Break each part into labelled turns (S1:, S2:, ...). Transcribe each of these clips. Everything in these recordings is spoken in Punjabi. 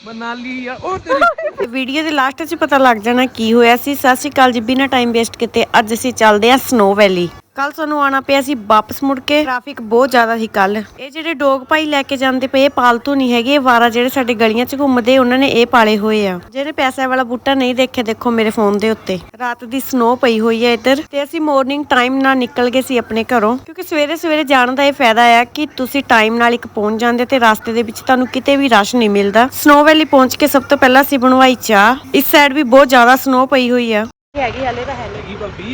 S1: ਮਨਾਲੀ ਆ, ਉਹ ਤੇਰੀ
S2: ਵੀਡੀਓ ਦੇ ਲਾਸਟ 'ਚ ਪਤਾ ਲੱਗ ਜਾਣਾ ਕੀ ਹੋਇਆ ਸੀ। ਸਤਿ ਸ਼੍ਰੀ ਅਕਾਲ ਜੀ, ਬਿਨਾਂ ਟਾਈਮ ਵੇਸਟ ਕੀਤੇ ਅੱਜ ਅਸੀਂ ਚੱਲਦੇ ਆ ਸਨੋ ਵੈਲੀ ਕੱਲ ਸਾਨੂੰ ਆਣਾ ਪਿਆ ਸੀ ਵਾਪਸ ਮੁੜ ਕੇ। ਟ੍ਰੈਫਿਕ ਬਹੁਤ ਜ਼ਿਆਦਾ ਸੀ ਕੱਲ ਇਹ ਜਿਹੜੇ ਡੋਗ ਭਾਈ ਲੈ ਕੇ ਜਾਂਦੇ ਪਏ ਪਾਲਤੂ ਨਹੀਂ ਹੈਗੇ। ਇਹ ਵਾਰਾ ਜਿਹੜੇ ਸਾਡੇ ਗਲੀਆਂ 'ਚ ਘੁੰਮਦੇ, ਉਹਨਾਂ ਨੇ ਇਹ ਪਾਲੇ ਹੋਏ ਆ। ਜਿਹੜੇ ਪੈਸੇ ਵਾਲਾ ਬੂਟਾ ਨਹੀਂ ਦੇਖਿਆ, ਦੇਖੋ ਮੇਰੇ ਫੋਨ ਦੇ ਉੱਤੇ। ਰਾਤ ਦੀ ਸਨੋ ਪਈ ਹੋਈ ਹੈ ਇੱਧਰ। ਤੇ ਅਸੀਂ ਮਾਰਨਿੰਗ ਟਾਈਮ ਨਾਲ ਨਿਕਲ ਗਏ ਸੀ ਆਪਣੇ ਘਰੋਂ। ਕਿਉਂਕਿ ਸਵੇਰੇ ਸਵੇਰੇ ਜਾਣ ਦਾ ਇਹ ਫਾਇਦਾ ਆ ਕਿ ਤੁਸੀਂ ਟਾਈਮ ਨਾਲ ਇੱਕ ਪਹੁੰਚ ਜਾਂਦੇ ਤੇ ਰਸਤੇ ਦੇ ਵਿੱਚ ਤੁਹਾਨੂੰ ਕਿਤੇ ਵੀ ਰਸ਼ ਨਹੀਂ ਮਿਲਦਾ। ਸਨੋ ਵੈਲੀ ਪਹੁੰਚ ਕੇ ਸਭ ਤੋਂ ਪਹਿਲਾਂ ਅਸੀਂ ਬਣਵਾਈ ਚਾਹ। ਇਸ ਸਾਈਡ ਵੀ ਬਹੁਤ ਜ਼ਿਆਦਾ ਸਨੋ ਪਈ ਹੋਈ ਆ। ਹੈਗੀ ਹਲੇ ਤਾਂ ਹੈ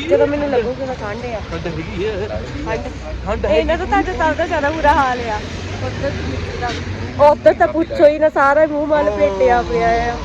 S2: ਜਦੋਂ ਮੈਨੂੰ ਲੱਗੂਗਾ ਮੈਂ ਠੰਡ ਆ।
S1: ਠੰਡ
S2: ਠੰਡ। ਇਹਨਾਂ ਦਾ ਤੁਹਾਡੇ ਸਭ ਦਾ ਜ਼ਿਆਦਾ ਬੁਰਾ ਹਾਲ ਆ। ਉੱਧਰ ਤਾਂ ਪੁੱਛੋ ਹੀ ਨਾ ਸਾਰਾ ਮੂੰਹ ਮਲ ਪੇਟਿਆ ਪਿਆ ਆ।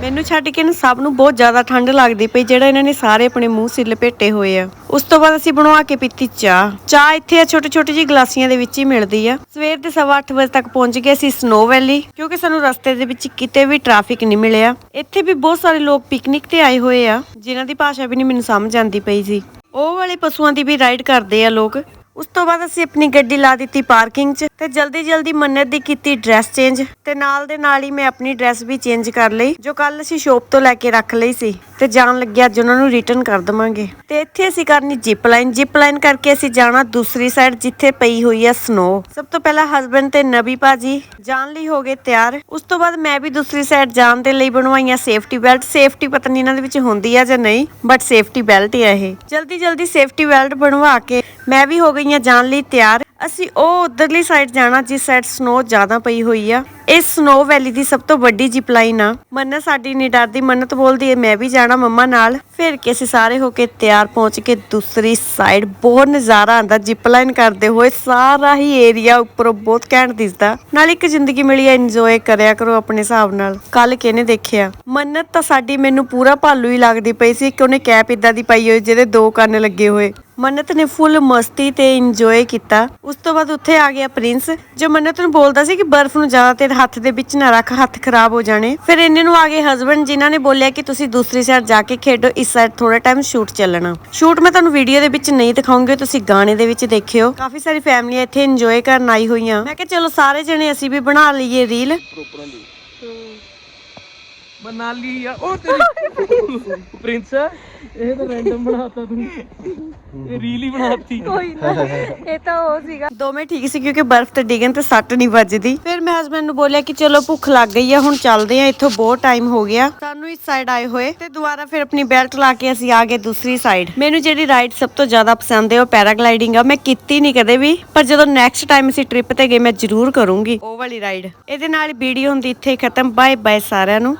S2: ਮੈਨੂੰ ਛੱਡ ਕੇ ਨਾ ਸਭ ਨੂੰ ਬਹੁਤ ਜ਼ਿਆਦਾ ਠੰਡ ਲੱਗਦੀ ਪਈ, ਜਿਹੜਾ ਇਹਨਾਂ ਨੇ ਸਾਰੇ ਆਪਣੇ ਮੂੰਹ ਸਿਰ ਲਪੇਟੇ ਹੋਏ ਆ। ਉਸ ਤੋਂ ਬਾਅਦ ਅਸੀਂ ਬਣਵਾ ਕੇ ਪੀਤੀ ਚਾਹ। ਚਾਹ ਇੱਥੇ ਆ ਛੋਟੇ ਛੋਟੇ ਜਿਹੀ ਗਲਾਸੀਆਂ ਦੇ ਵਿੱਚ ਹੀ ਮਿਲਦੀ ਆ। ਸਵੇਰ ਦੇ 8:30 ਵਜੇ ਤੱਕ ਪਹੁੰਚ ਗਏ ਅਸੀਂ ਸਨੋ ਵੈਲੀ ਕਿਉਂਕਿ ਸਾਨੂੰ ਰਸਤੇ ਦੇ ਵਿੱਚ ਕਿਤੇ ਵੀ ਟ੍ਰੈਫਿਕ ਨਹੀਂ ਮਿਲਿਆ। ਇੱਥੇ ਵੀ ਬਹੁਤ ਸਾਰੇ ਲੋਕ ਪਿਕਨਿਕ ਤੇ ਆਏ ਹੋਏ ਆ, ਜਿਨ੍ਹਾਂ ਦੀ ਭਾਸ਼ਾ ਵੀ ਨਹੀਂ ਮੈਨੂੰ ਸਮਝ ਆਉਂਦੀ ਪਈ ਸੀ। ਉਹ ਵਾਲੇ ਪਸ਼ੂਆਂ ਦੀ ਵੀ ਰਾਈਡ ਕਰਦੇ ਆ ਲੋਕ। ਉਸ ਤੋਂ ਬਾਅਦ ਅਸੀਂ ਆਪਣੀ ਗੱਡੀ ਲਾ ਦਿੱਤੀ ਪਾਰਕਿੰਗ 'ਚ ਤੇ ਜਲਦੀ ਜਲਦੀ ਮੰਨਤ ਦੀ ਕੀਤੀ ਡਰੈਸ ਚੇਂਜ ਤੇ ਨਾਲ ਦੇ ਨਾਲ ਹੀ ਮੈਂ ਆਪਣੀ ਡਰੈਸ ਵੀ ਚੇਂਜ ਕਰ ਲਈ, ਜੋ ਕੱਲ ਅਸੀਂ ਸ਼ੋਪ ਤੋਂ ਲੈ ਕੇ ਰੱਖ ਲਈ ਸੀ ਤੇ ਜਾਣ ਲੱਗਿਆ ਅੱਜ ਉਹਨਾਂ ਨੂੰ ਰਿਟਰਨ ਕਰ ਦਵਾਂਗੇ। ਤੇ ਇੱਥੇ ਅਸੀਂ ਕਰਨੀ ਜਿਪ ਲਾਈਨ ਜਿਪ ਲਾਈਨ ਕਰਕੇ ਅਸੀਂ ਜਾਣਾ ਦੂਸਰੀ ਸਾਈਡ ਜਿੱਥੇ ਪਈ ਹੋਈ ਹੈ ਸਨੋ ਸਭ ਤੋਂ ਪਹਿਲਾਂ ਹਸਬੰਡ ਤੇ ਨਬੀ ਭਾਜੀ ਜਾਣ ਲਈ ਹੋ ਗਏ ਤਿਆਰ। ਉਸ ਤੋਂ ਬਾਅਦ ਮੈਂ ਵੀ ਦੂਸਰੀ ਸਾਈਡ ਜਾਣ ਦੇ ਲਈ ਬਣਵਾਈਆਂ ਸੇਫਟੀ ਬੈਲਟ ਸੇਫਟੀ ਪਤਾ ਨਹੀਂ ਇਹਨਾਂ ਦੇ ਵਿੱਚ ਹੁੰਦੀ ਆ ਜਾਂ ਨਹੀਂ ਬਟ ਸੇਫਟੀ ਬੈਲਟ ਹੀ ਆ ਇਹ। ਜਲਦੀ ਜਲਦੀ ਸੇਫਟੀ ਬੈਲਟ ਬਣਵਾ ਕੇ ਮੈਂ ਵੀ ਹੋ ਗਈ ਹਾਂ ਜਾਣ ਲਈ ਤਿਆਰ। ਅਸੀਂ ਉਹ ਉਧਰਲੀ ਸਾਈਡ ਜਾਣਾ ਜਿਸ ਸਾਈਡ ਸਨੋ ਜ਼ਿਆਦਾ ਪਈ ਹੋਈ ਆ। ਇਸ ਸਨੋ ਵੈਲੀ ਦੀ ਸਭ ਤੋਂ ਵੱਡੀ ਜਿਪ ਲਾਈਨ ਆ। ਮੰਨਤ ਸਾਡੀ ਨਹੀਂ ਡਰਦੀ, ਮੰਨਤ ਬੋਲਦੀ ਹੈ ਮੈਂ ਵੀ ਜਾਣਾ ਮੰਮਾ ਨਾਲ। ਫਿਰ ਕੇ ਅਸੀਂ ਸਾਰੇ ਹੋ ਕੇ ਤਿਆਰ ਪਹੁੰਚ ਕੇ ਦੂਸਰੀ ਸਾਈਡ ਬਹੁਤ ਨਜ਼ਾਰਾ ਆਂਦਾ ਜਿਪ ਲਾਈਨ ਕਰਦੇ ਹੋਏ। ਸਾਰਾ ਹੀ ਏਰੀਆ ਉੱਪਰੋਂ ਬਹੁਤ ਘੈਂਟ ਦਿਸਦਾ। ਨਾਲ ਇੱਕ ਜ਼ਿੰਦਗੀ ਮਿਲੀ ਹੈ ਇੰਜੋਏ ਕਰਿਆ ਕਰੋ ਆਪਣੇ ਹਿਸਾਬ ਨਾਲ। ਕੱਲ ਕਿਹਨੇ ਦੇਖਿਆ? ਮੰਨਤ ਤਾਂ ਸਾਡੀ ਮੈਨੂੰ ਪੂਰਾ ਭਾਲੂ ਹੀ ਲੱਗਦੀ ਪਈ ਸੀ ਕਿ ਉਹਨੇ ਕੈਪ ਇਦਾਂ ਦੀ ਪਾਈ ਹੋਈ ਜਿਹਦੇ ਦੋ ਕੰਨ ਲੱਗੇ ਹੋਏ। ਮੰਨਤ ਨੇ ਫੁੱਲ ਮਸਤੀ ਤੇ ਇੰਜੋਏ ਕੀਤਾ। ਉਸ ਤੋਂ ਬਾਅਦ ਉੱਥੇ ਆ ਗਿਆ ਪ੍ਰਿੰਸ ਜੋ ਮੰਨਤ ਨੂੰ ਬੋਲਦਾ ਸੀ ਕਿ ਬਰਫ਼ ਨੂੰ ਜ਼ਿਆਦਾ ਤੇਰੇ ਹੱਥ ਦੇ ਵਿੱਚ ਨਾ ਰੱਖ ਹੱਥ ਖਰਾਬ ਹੋ ਜਾਣੇ। ਫਿਰ ਇੰਨੇ ਨੂੰ ਆ ਗਏ ਹਸਬੰਡ ਜਿਨ੍ਹਾਂ ਨੇ ਬੋਲਿਆ ਕਿ ਤੁਸੀਂ ਦੂਸਰੀ ਸਾਈਡ ਜਾ ਕੇ ਖੇਡੋ ਇਸ ਸਾਈਡ ਥੋੜਾ ਟਾਈਮ ਸ਼ੂਟ ਚੱਲਣਾ। ਸ਼ੂਟ ਮੈਂ ਤੁਹਾਨੂੰ ਵੀਡੀਓ ਦੇ ਵਿੱਚ ਨਹੀਂ ਦਿਖਾਉਂਗੀ ਤੁਸੀਂ ਗਾਣੇ ਦੇ ਵਿੱਚ ਦੇਖਿਓ। ਕਾਫੀ ਸਾਰੀ ਫੈਮਲੀਆਂ ਇੱਥੇ ਇੰਜੋਏ ਕਰਨ ਆਈ ਹੋਈਆਂ। ਮੈਂ ਕਿਹਾ ਚਲੋ ਸਾਰੇ ਜਣੇ ਅਸੀਂ ਵੀ ਬਣਾ ਲਈਏ ਰੀਲ
S1: ਮਨਾਲੀ ਆ ਉਹ ਤੇਰੀ ਪ੍ਰਿੰਸ। ਇਹ ਤਾਂ ਰੈਂਡਮ ਬਣਾਤਾ ਤੂੰ। ਇਹ ਰੀਲ ਹੀ ਬਣਾਤੀ।
S2: ਕੋਈ ਨਾ, ਇਹ ਤਾਂ ਉਹ ਸੀਗਾ। ਦੋਵੇਂ ਠੀਕ ਸੀ ਕਿਉਂਕਿ ਬਰਫ਼ ਤੇ ਡਿੱਗਣ ਤੇ ਸੱਟ ਨਹੀਂ ਵੱਜਦੀ। ਫਿਰ ਮੈਂ ਹਸਬੰਡ ਨੂੰ ਬੋਲਿਆ ਕਿ ਚਲੋ ਭੁੱਖ ਲੱਗ ਗਈ ਆ, ਹੁਣ ਚੱਲਦੇ ਆ, ਇੱਥੋਂ ਬਹੁਤ ਟਾਈਮ ਹੋ ਗਿਆ। ਸਾਨੂੰ ਇਸ ਸਾਈਡ ਆਏ ਹੋਏ ਤੇ ਦੁਬਾਰਾ ਫਿਰ ਆਪਣੀ ਬੈਲਟ ਲਾ ਕੇ ਅਸੀਂ ਆ ਗਏ ਦੂਸਰੀ ਸਾਈਡ ਮੈਨੂੰ ਜਿਹੜੀ ਰਾਈਡ ਸਭ ਤੋਂ ਜ਼ਿਆਦਾ ਪਸੰਦ ਹੈ, ਉਹ ਪੈਰਾਗਲਾਈਡਿੰਗ ਆ। ਮੈਂ ਕੀਤੀ ਨਹੀਂ ਕਦੇ ਵੀ, ਪਰ ਜਦੋਂ ਨੈਕਸਟ ਟਾਈਮ ਅਸੀਂ ਟ੍ਰਿਪ ਤੇ ਗਏ, ਮੈਂ ਜ਼ਰੂਰ ਕਰੂੰਗੀ। ਉਹ ਵਾਲੀ ਰਾਈਡ ਇਹਦੇ ਨਾਲ ਵੀਡੀਓ ਹੁੰਦੀ ਇੱਥੇ ਖਤਮ। ਬਾਏ ਬਾਏ ਸਾਰਿਆਂ ਨੂੰ।